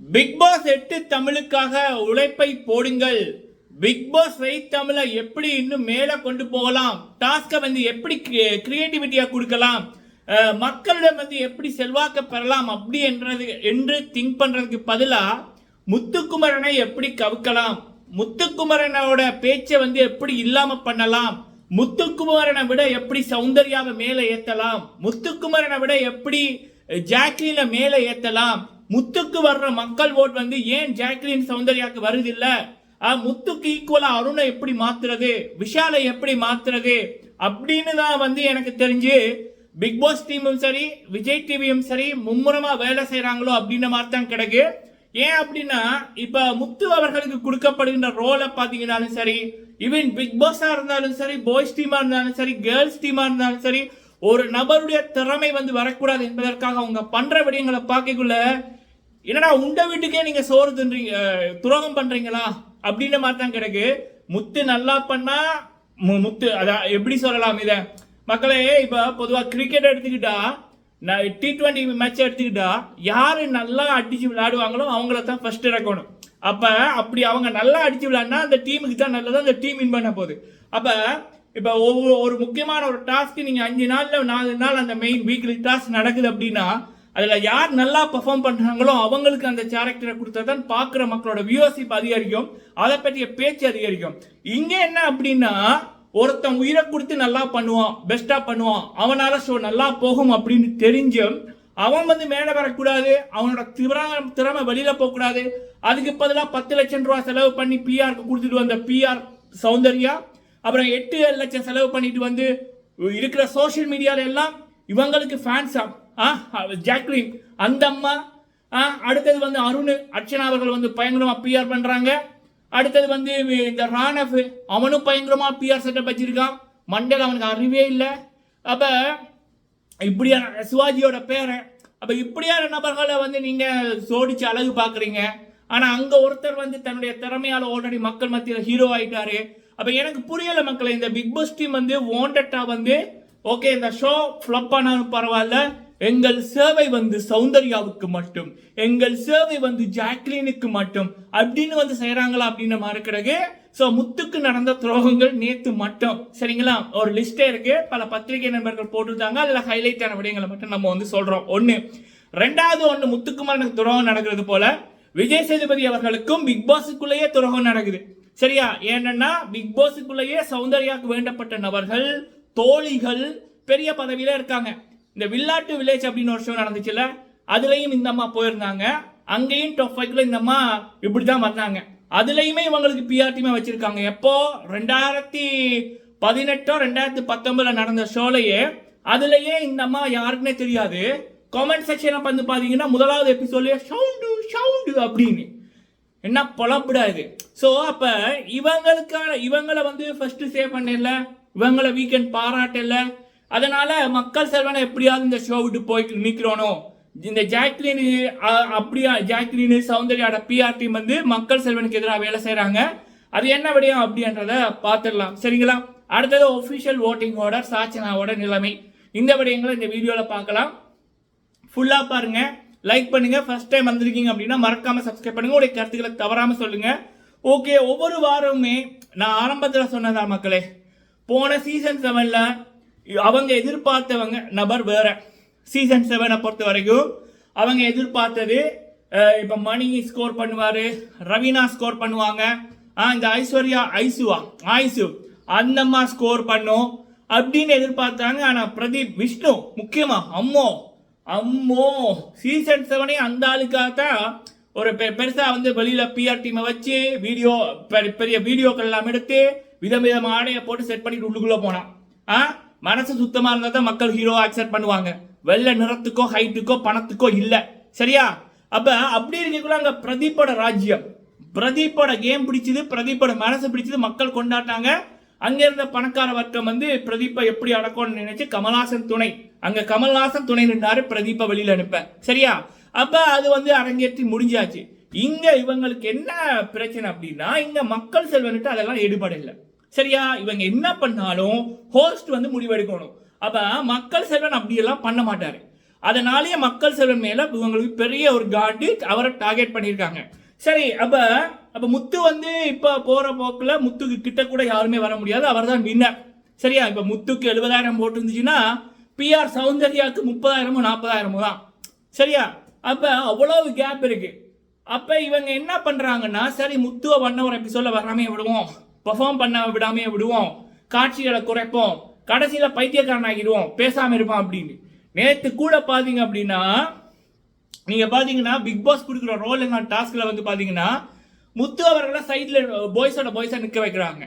Big pass எட்டு தமிழுக்காக உழைப்பை போடுங்கள். பிக் பாஸ் வெயிட் தமிழை எப்படி இன்னும் மேலே கொண்டு போகலாம்? டாஸ்கை வந்து எப்படி கிரியேட்டிவிட்டியாக கொடுக்கலாம்? மக்களிடம் வந்து எப்படி செல்வாக்க பெறலாம்? அப்படி என்றது என்று திங்க் பண்ணுறதுக்கு பதிலாக முத்துக்குமரனை எப்படி கவுக்கலாம்? முத்துக்குமரனோட பேச்சை வந்து எப்படி இல்லாமல் பண்ணலாம்? முத்துக்குமரனை விட எப்படி சௌந்தர்யாவை மேலே ஏற்றலாம் முத்துக்குமரனை விட எப்படி ஜாக்லின மேலே ஏற்றலாம் முத்துக்கு வர்ற மக்கள் ஓட் வந்து ஏன் ஜாக்லின் சௌந்தர்யாக்கு வருது இல்ல முத்துக்கு ஈக்குவலா அருணை எப்படி மாத்துறது? விஷாலை எப்படி மாத்துறது? அப்படின்னு தான் வந்து எனக்கு தெரிஞ்சு பிக் பாஸ் டீமும் சரி விஜய் டிவியும் சரி மும்முரமா வேலை செய்யறாங்களோ அப்படின்ற மாதிரி தான் கிடக்கு. ஏன் அப்படின்னா இப்ப முத்து அவர்களுக்கு கொடுக்கப்படுகின்ற ரோலை பாத்தீங்கன்னாலும் சரி ஈவன் பிக் பாஸா இருந்தாலும் சரி பாய்ஸ் டீமா இருந்தாலும் சரி கேர்ள்ஸ் டீமா இருந்தாலும் சரி ஒரு நபருடைய திறமை வந்து வரக்கூடாது என்பதற்காக அவங்க பண்ற விடயங்களை பார்க்கக்குள்ள என்னடா உண்ட வீட்டுக்கே நீங்க சோறு தின்றீங்க துரோகம் பண்றீங்களா? அப்படின்ற மாதிரி தான் கிடக்கு. முத்து நல்லா பண்ணா மு- முத்து அதான் எப்படி சொல்லலாம் இத? மக்களே இப்ப பொதுவா கிரிக்கெட் எடுத்துக்கிட்டா டி ட்வெண்ட்டி மேட்ச் எடுத்துக்கிட்டா யாரு நல்லா அடிச்சு விளையாடுவாங்களோ அவங்கள தான் ஃபர்ஸ்ட் இறக்கணும். அப்ப அப்படி அவங்க நல்லா அடிச்சு விளையாடினா அந்த டீமுக்கு தான் நல்லது அந்த டீம் வின் பண்ண போகுது. அப்ப இப்ப ஒவ்வொரு ஒரு முக்கியமான ஒரு டாஸ்க் நீங்க அஞ்சு நாள்ல நாலு நாள் அந்த மெயின் வீக்லி டாஸ்க் நடக்குது அப்படின்னா அதில் யார் நல்லா பெர்ஃபார்ம் பண்ணுறாங்களோ அவங்களுக்கு அந்த கேரக்டரை கொடுத்தா தான் பார்க்குற மக்களோட வியூவர்ஷிப் அதிகரிக்கும். அதை பற்றிய பேச்சு அதிகரிக்கும். இங்கே என்ன அப்படின்னா ஒருத்தன் உயிரை கொடுத்து நல்லா பண்ணுவான் பெஸ்ட்டாக பண்ணுவான் அவனால ஷோ நல்லா போகும் அப்படின்னு தெரிஞ்சும் அவன் வந்து மேலே வரக்கூடாது அவனோட திறமை திறமை வெளியில் போகக்கூடாது. அதுக்கு பதிலாக பத்து லட்சம் ரூபா செலவு பண்ணி பிஆருக்கு கொடுத்துட்டு வந்த பிஆர் சௌந்தர்யா அப்புறம் எட்டு ஏழு லட்சம் செலவு பண்ணிட்டு வந்து இருக்கிற சோஷியல் மீடியாவில் எல்லாம் இவங்களுக்கு ஃபேன்ஸாக ஜாக்லின். அந்த அம்மா ஆ அடுத்தது வந்து அருண். அர்ச்சனா அவர்கள் வந்து பயங்கரமாக பிஆர் பண்ணுறாங்க அடுத்தது வந்து இந்த ராணஃப் அவனும் பயங்கரமாக பிஆர் செட்டப் வச்சிருக்கான். மண்டல அவனுக்கு அறிவே இல்லை. அப்போ இப்படியான சிவாஜியோட பேரை அப்போ இப்படியான நபர்களை வந்து நீங்கள் சோடிச்சு அழகு பார்க்குறீங்க ஆனால் அங்கே ஒருத்தர் வந்து தன்னுடைய திறமையால் ஆல்ரெடி மக்கள் மத்தியில் ஹீரோ ஆகிட்டாரு அப்போ எனக்கு புரியலை மக்களை இந்த பிக் பாஸ் டீம் வந்து வாண்டட்டா வந்து ஓகே இந்த ஷோ ஃப்ளப் ஆனாலும் பரவாயில்ல. எங்கள் சேவை வந்து சௌந்தர்யாவுக்கு மட்டும் எங்கள் சேவை வந்து ஜாக்லினுக்கு மட்டும் அப்படின்னு வந்து செய்கிறாங்களா அப்படின்ற மாதிரி ஸோ முத்துக்கு நடந்த துரோகங்கள் நேத்து மட்டும். சரிங்களா? ஒரு லிஸ்டே இருக்கு. பல பத்திரிகை நண்பர்கள் போட்டிருந்தாங்க. அதில் ஹைலைட் ஆன விடயங்களை மட்டும் நம்ம வந்து சொல்றோம். ஒன்று ரெண்டாவது ஒன்று முத்துக்குமாரனுக்கு துரோகம் நடக்கிறது போல விஜய் சேதுபதி அவர்களுக்கும் பிக் பாஸுக்குள்ளேயே துரோகம் நடக்குது. சரியா? ஏன்னா பிக் பாஸுக்குள்ளேயே சௌந்தர்யாவுக்கு வேண்டப்பட்ட நபர்கள் தோழிகள் பெரிய பதவியில இருக்காங்க. இந்த வில்லாட்டு வில்லேஜ் அப்படின்னு ஒரு ஷோ நடந்துச்சுல்ல அதுலேயும் இந்த அம்மா போயிருந்தாங்க. அங்கேயும் டாப் ஃபைவ்ல இந்த அம்மா இப்படி தான் வந்தாங்க. அதுலேயுமே இவங்களுக்கு பிஆர் வச்சுருக்காங்க வச்சிருக்காங்க. எப்போ? ரெண்டாயிரத்தி பதினெட்டோ ரெண்டாயிரத்தி பத்தொன்பதில் நடந்த ஷோலையே அதுலேயே இந்த அம்மா யாருக்குன்னே தெரியாது. கமெண்ட் செக்ஷனை வந்து பார்த்தீங்கன்னா முதலாவது எபிசோட்லேயே சவுண்டு சவுண்டு அப்படின்னு. என்ன பொழப்புடா இது. ஸோ அப்போ இவங்களுக்கான இவங்களை வந்து ஃபஸ்ட்டு சேவ் பண்ணல இவங்களை வீக்கெண்ட் பாராட்டல அதனால மக்கள் செல்வனை எப்படியாவது இந்த ஷோ விட்டு போய் நிற்கிறோனோ இந்த ஜாக்லின் அப்படியா ஜாக்லின் சௌந்தர்யாட பிஆர் டீம் வந்து மக்கள் செல்வனுக்கு எதிராக வேலை செய்கிறாங்க அது என்ன விடயம் அப்படின்றத பார்த்துடலாம். சரிங்களா? அடுத்தது ஒஃபிஷியல் ஓட்டிங் சாச்சனாவோட நிலைமை. இந்த விடயங்களை இந்த வீடியோவில் பார்க்கலாம். ஃபுல்லாக பாருங்க. லைக் பண்ணுங்கள் ஃபர்ஸ்ட் டைம் வந்திருக்கீங்க அப்படின்னா மறக்காமல் சப்ஸ்கிரைப் பண்ணுங்கள் உடைய கருத்துக்களை தவறாமல் சொல்லுங்கள் ஓகே ஒவ்வொரு வாரமுமே நான் ஆரம்பத்தில் சொன்னதா மக்களே போன சீசன் செவனில் அவங்க எதிர்பார்த்தவங்க நபர் வேற. சீசன் செவனை பொறுத்த வரைக்கும் அவங்க எதிர்பார்த்தது இப்போ மணி ஸ்கோர் பண்ணுவார் ரவீனா ஸ்கோர் பண்ணுவாங்க. ஆ, இந்த ஐஸ்வர்யா ஐசுவா ஐசு அந்தம்மா ஸ்கோர் பண்ணும் அப்படின்னு எதிர்பார்த்தாங்க. ஆனால் பிரதீப் விஷ்ணு முக்கியமாக அம்மோ அம்மோ சீசன் செவனே அந்த ஆளுக்காகத்தான் ஒரு பெ பெருசாக வந்து வெளியில் பிஆர் டீமை வச்சு வீடியோ பெரிய பெரிய வீடியோக்கள் எல்லாம் எடுத்து விதவிதமா ஆடையை போட்டு செட் பண்ணிட்டு உள்ளுக்குள்ளே போனான். ஆ மனசு சுத்தமாக இருந்தால் தான் மக்கள் ஹீரோ அக்செப்ட் பண்ணுவாங்க. வெள்ளை நிறத்துக்கோ ஹைட்டுக்கோ பணத்துக்கோ இல்லை. சரியா? அப்போ அப்படி இருக்கக்குள்ள அங்கே பிரதீப்போட ராஜ்யம். பிரதீப்போட கேம் பிடிச்சது பிரதீப்போட மனசு பிடிச்சது மக்கள் கொண்டாட்டாங்க அங்க இருந்த பணக்கார வர்க்கம் வந்து பிரதீப்பை எப்படி அடக்கணும்னு நினைச்சு கமல்ஹாசன் துணை. அங்க கமல்ஹாசன் துணை நின்றாரு பிரதீப்பை வெளியில அனுப்ப. சரியா? அப்ப அது வந்து அரங்கேற்றி முடிஞ்சாச்சு. இங்க இவங்களுக்கு என்ன பிரச்சனை அப்படின்னா இங்க மக்கள் செல்வன்ட்டு அதெல்லாம் ஈடுபாடு இல்லை. சரியா? இவங்க என்ன பண்ணாலும் ஹோஸ்ட் வந்து முடிவெடுக்கணும். அப்ப மக்கள் செல்வன் அப்படியெல்லாம் பண்ண மாட்டாரு. அதனாலேயே மக்கள் செல்வன் மேல இவங்களுக்கு பெரிய ஒரு காண்டு அவரை டார்கெட் பண்ணியிருக்காங்க. சரி அப்ப அப்ப முத்து வந்து இப்ப போற போக்குல முத்துக்கு கிட்ட கூட யாருமே வர முடியாது. அவர் தான் வின்னர் சரியா? இப்ப முத்துக்கு எழுபதாயிரம் போட்டு இருந்துச்சுன்னா பிஆர் சௌந்தர்யாவுக்கு முப்பதாயிரமோ நாற்பதாயிரமோ தான். சரியா? அப்ப அவ்வளவு கேப் இருக்கு. அப்ப இவங்க என்ன பண்றாங்கன்னா சரி முத்துவை பண்ண ஒரு எபிசோட வராமே விடுவோம். பெர்ஃபார்ம் பண்ண விடாமையே விடுவோம். காட்சிகளை குறைப்போம். கடைசியில் பைத்தியக்காரன் ஆகிடுவோம் பேசாமல் இருப்பான் அப்படின்னு. நேற்று கூட பார்த்தீங்க அப்படின்னா நீங்கள் பார்த்தீங்கன்னா பிக் பாஸ் கொடுக்குற ரோல் என்ன டாஸ்கில் வந்து பார்த்தீங்கன்னா முத்து அவர்களை சைடில் பாய்ஸோட பாய்ஸாக நிற்க வைக்கிறாங்க.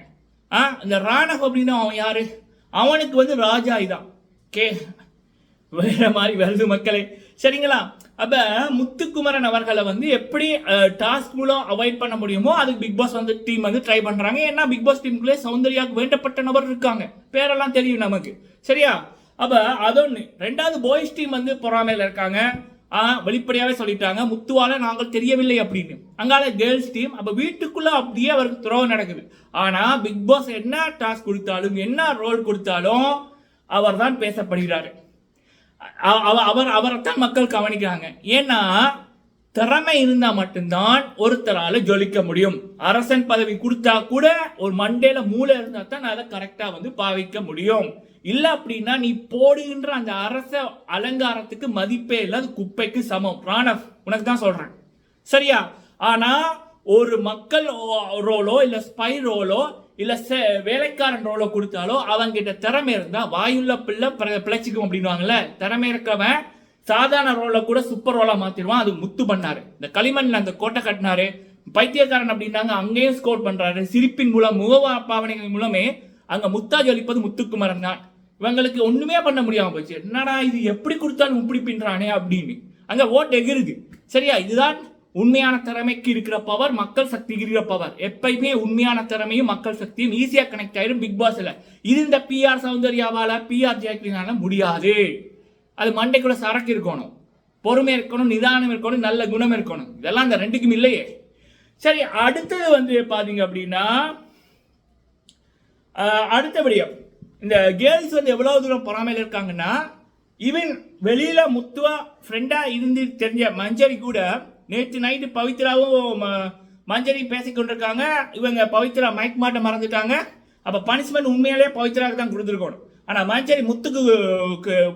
ஆ இந்த ராணவ் அப்படின்னு அவன் யார்? அவனுக்கு வந்து ராஜா இதான். கே வேற மாதிரி வருது மக்களே. சரிங்களா? அப்ப முத்துக்குமரன் அவர்களை வந்து எப்படி டாஸ்க் மூலம் அவாய்ட் பண்ண முடியுமோ அதுக்கு பிக் பாஸ் வந்து டீம் வந்து ட்ரை பண்றாங்க. ஏன்னா பிக் பாஸ் டீமுக்குள்ளே சௌந்தர்யாவுக்கு வேண்டப்பட்ட நபர் இருக்காங்க. பேரெல்லாம் தெரியும் நமக்கு. சரியா? அப்ப அதொன்னு ரெண்டாவது பாய்ஸ் டீம் வந்து பொறாமையில இருக்காங்க. ஆ வெளிப்படையாவே சொல்லிட்டாங்க. முத்துவால நாங்கள் தெரியவில்லை அப்படின்னு. அங்கால கேர்ள்ஸ் டீம் அப்ப வீட்டுக்குள்ள அப்படியே அவருக்கு துறவு நடக்குது. ஆனா பிக் பாஸ் என்ன டாஸ்க் கொடுத்தாலும் என்ன ரோல் கொடுத்தாலும் அவர் தான் பேசப்படுகிறாரு. அவர் அவரைத்தான் மக்கள் கவனிக்கிறாங்க. ஏன்னா திறமை இருந்தால் மட்டும்தான் ஒருத்தரால் ஜொலிக்க முடியும். அரசன் பதவி கொடுத்தா கூட ஒரு மண்டேல மூளை இருந்தால் தான் அதை கரெக்டாக வந்து பாவிக்க முடியும். இல்லை அப்படின்னா நீ போடுகின்ற அந்த அரச அலங்காரத்துக்கு மதிப்பே இல்லை அது குப்பைக்கு சமம். பிராணவ் உனக்கு தான் சொல்கிறேன் சரியா? ஆனால் ஒரு மக்கள் ரோலோ இல்லை ஸ்பை ரோலோ இல்ல வேலைக்காரன் ரோலை கொடுத்தாலோ அவங்கிட்ட திறமை இருந்தா வாயுள்ள பிள்ளை பிழைச்சிக்கும் அப்படின்வாங்கல்ல திறமை இருக்கவன் சாதாரண ரோலை கூட சூப்பர் ரோலா மாத்திடுவான். அது முத்து பண்ணாரு. இந்த களிமண்ல அந்த கோட்டை கட்டினாரு. பைத்தியக்காரன் அப்படின்னாங்க அங்கேயும் ஸ்கோர் பண்றாரு. சிரிப்பின் மூலம் முக பாவனைகள் மூலமே அங்க முத்தா ஜொலிப்பது முத்துக்குமரன் தான். இவங்களுக்கு ஒண்ணுமே பண்ண முடியாம போச்சு. என்னடா இது எப்படி கொடுத்தாலும் இப்படி பின்றானே அப்படின்னு. அங்க ஓட்டு எகிருது. சரியா? இதுதான் உண்மையான திறமைக்கு இருக்கிற பவர் மக்கள் சக்திக்கு இருக்கிற பவர் எப்பயுமே உண்மையான திறமையும் மக்கள் சக்தியும் ஈஸியா கனெக்ட் ஆயிடும் பிக் பாஸ்ல இது இந்த பிஆர் சௌந்தர்யாவால பிஆர் ஜெயக்கிரனால முடியாது. அது மண்டைக்குள்ள சரக்கு இருக்கணும். பொறுமை இருக்கணும் நிதானம் இருக்கணும் நல்ல குணம் இருக்கணும். இதெல்லாம் அந்த ரெண்டுக்கும் இல்லையே. சரி அடுத்தது வந்து பாத்தீங்க அப்படின்னா ஆஹ், இந்த கேர்ள்ஸ் வந்து எவ்வளவு தூரம் பொறாமையில் இருக்காங்கன்னா ஈவன் வெளியில முத்துவா ஃப்ரெண்டா இருந்து தெரிஞ்ச மஞ்சரி கூட நேற்று நைட்டு பவித்ராவும் ம- மஞ்சரி பேசிக் கொண்டிருக்காங்க. இவங்க பவித்ரா மைக் மாட்ட மறந்துட்டாங்க. அப்போ பனிஷ்மெண்ட் உண்மையிலேயே பவித்ராவுக்கு தான் கொடுத்துருக்கணும். ஆனால் மஞ்சரி முத்துக்கு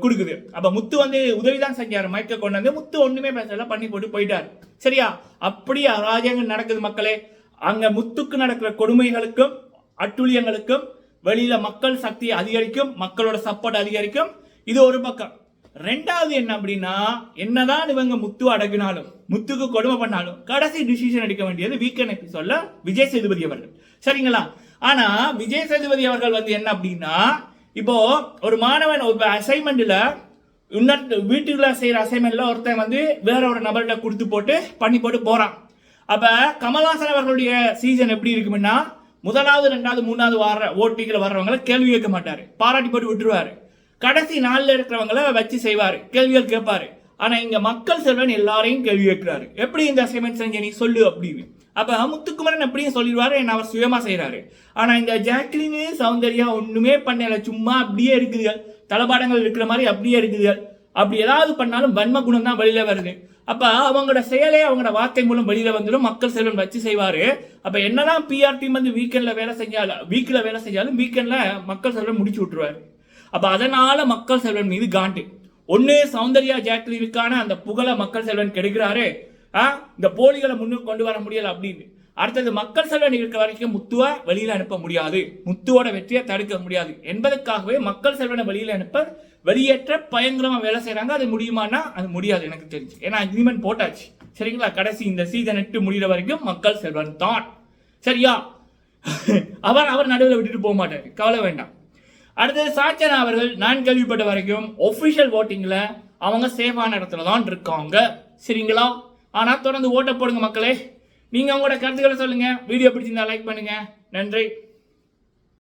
கொடுக்குது. அப்போ முத்து வந்து உதவி தான் செஞ்சார். மைக்கை கொண்டு வந்து முத்து ஒன்றுமே பேசல பண்ணி போட்டு போயிட்டார். சரியா? அப்படியே அராஜகங்கள் நடக்குது மக்களே. அங்கே முத்துக்கு நடக்கிற கொடுமைகளுக்கும் அட்டுழியங்களுக்கும் வெளியில் மக்கள் சக்தி அதிகரிக்கும் மக்களோட சப்போர்ட் அதிகரிக்கும். இது ஒரு பக்கம். ரெண்டாவது என்ன அப்படின்னா என்னதான் இவங்க முத்து அடங்கினாலும் முத்துக்கு கொடுமை பண்ணாலும் கடைசி டிசிஷன் எடுக்க வேண்டியது வீக்கெண்ட் எபிசோட்ல விஜய் சேதுபதி அவர்கள். சரிங்களா? ஆனா விஜய் சேதுபதி அவர்கள் வந்து என்ன அப்படின்னா இப்போ ஒரு மாணவன் ஒரு அசைன்மெண்ட்ல இன்னொரு வீட்டுக்குள்ள செய்யற அசைன்மெண்ட்ல ஒருத்தன் வந்து வேற ஒரு நபர்கிட்ட கொடுத்து போட்டு பண்ணி போட்டு போறான். அப்ப கமல்ஹாசன் அவர்களுடைய சீசன் எப்படி இருக்கும்னா முதலாவது ரெண்டாவது மூணாவது வார ஓட்டிகள் வர்றவங்கள கேள்வி கேட்க மாட்டாரு. பாராட்டி போட்டு விட்டுருவாரு. கடைசி நாளில் இருக்கிறவங்கள வச்சு செய்வார் கேள்விகள் கேட்பாரு. ஆனால் இங்கே மக்கள் செல்வன் எல்லாரையும் கேள்வி கேட்கிறாரு. எப்படி இந்த அசைன்மெண்ட் செஞ்ச நீ சொல்லு அப்படின்னு. அப்போ முத்துக்குமரன் எப்படியும் சொல்லிடுவாரு என்ன அவர் சுயமாக செய்கிறாரு ஆனால் இந்த ஜாக்லினு சௌந்தர்யா ஒன்றுமே பண்ணல சும்மா அப்படியே இருக்குதுகள். தளபாடங்கள் இருக்கிற மாதிரி அப்படியே இருக்குதுகள். அப்படி ஏதாவது பண்ணாலும் வன்ம குணம் தான் வெளியில் வருது. அப்போ அவங்களோட செயலே அவங்களோட வார்த்தை மூலம் வெளியில் வந்துடும். மக்கள் செல்வன் வச்சு செய்வார். அப்போ என்னதான் பிஆர் டீம் வந்து வீக்கெண்டில் வேலை செஞ்சாலும் வீக்கில் வேலை செஞ்சாலும் வீக்கெண்டில் மக்கள் செல்வன் முடிச்சு விட்டுருவாரு. அப்போ அதனால் மக்கள் செல்வன் மீது காண்டு. ஒன்று சௌந்தர்யா ஜாக்லினுக்கான அந்த புகழை மக்கள் செல்வன் கெடுக்கிறாரு. ஆ, இந்த போலிகளை முன்னுக்கு கொண்டு வர முடியலை அப்படின்னு. அடுத்தது மக்கள் செல்வன் இருக்கிற வரைக்கும் முத்துவா வெளியில் அனுப்ப முடியாது. முத்துவோட வெற்றியை தடுக்க முடியாது. என்பதற்காகவே மக்கள் செல்வனை வெளியில் அனுப்ப வெளியேற்ற பயங்கரமாக வேலை செய்கிறாங்க அது முடியுமானா அது முடியாது எனக்கு தெரிஞ்சு. ஏன்னா அக்ரிமெண்ட் போட்டாச்சு. சரிங்களா? கடைசி இந்த சீசன் எட்டு முடிகிற வரைக்கும் மக்கள் செல்வன் தான். சரியா? அவர் அவர் நடுவில் விட்டுட்டு போக மாட்டார். கவலை வேண்டாம். அடுத்தது சாச்சனா அவர்கள் நான் கேள்விப்பட்ட வரைக்கும் ஒஃபிஷியல் ஓட்டிங்கில் அவங்க சேஃபான இடத்துல தான் இருக்காங்க. சரிங்களா? ஆனால் தொடர்ந்து ஓட்ட போடுங்க மக்களே. நீங்கள் உங்களோட கருத்துக்களை சொல்லுங்கள் வீடியோ பிடிச்சிருந்தா லைக் பண்ணுங்கள் நன்றி.